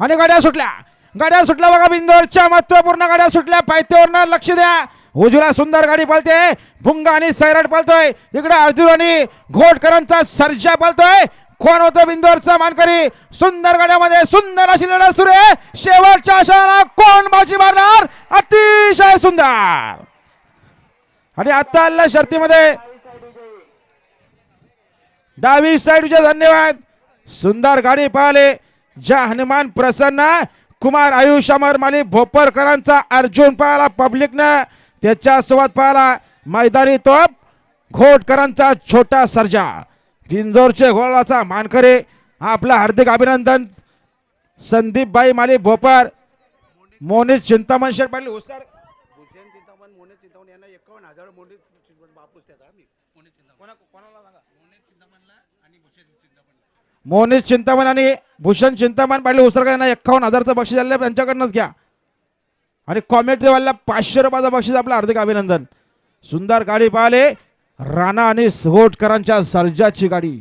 आणि गाड्या सुटल्या. गाड्या सुटल्या बघा बिंदोरच्या महत्त्वपूर्ण गाड्या सुटल्या. पायथ्यावरनं लक्ष द्या. उजव्या सुंदर गाडी पळते. भुंगा आणि सैराट पळतोय. इकडे अर्जुन आणि घोटकरांचा सर्जा पळतोय. कोण होतं बिंदोरचा मानकरी? सुंदर गाड्यामध्ये सुंदर अशी लढा सुरू आहे. शेवटच्या क्षणाला कोण बाजी मारणार? अतिशय सुंदर. आणि आता आल्या शर्तीमध्ये डावी साईडचे धन्यवाद. सुंदर गाडी पाहिले ज्या हनुमान प्रसन्न कुमार आयुष अमर माली भोपरकरांचा अर्जुन पाहिला पब्लिकनं त्याच्यासोबत पाहिला मैदानी तोप घोटकरांचा छोटा सर्जा. बिंजोरचे गोळाचा मानकरे आपलं हार्दिक अभिनंदन. संदीपबाई माली भोपर मोनिश चिंतामण शेठ पाटील हुसार भूषण चिंतामण मोने चिंतामण यांना एकावन्न हजार मोने बापूस त्याचा आम्ही. मोने चिंतामण. मोने चिंतामणला आणि भूषण चिंतामान मोनिश चिंतामण पाटील उसरकर यांना एकावन्न हजारचं बक्षीस आलेलं त्यांच्याकडनंच घ्या. आणि कॉमेंट्रीवाल्याला पाचशे रुपयाचं बक्षीस आपलं हार्दिक अभिनंदन. सुंदर गाडी पाहिले राणा आणि सगोटकरांच्या सर्जाची गाडी.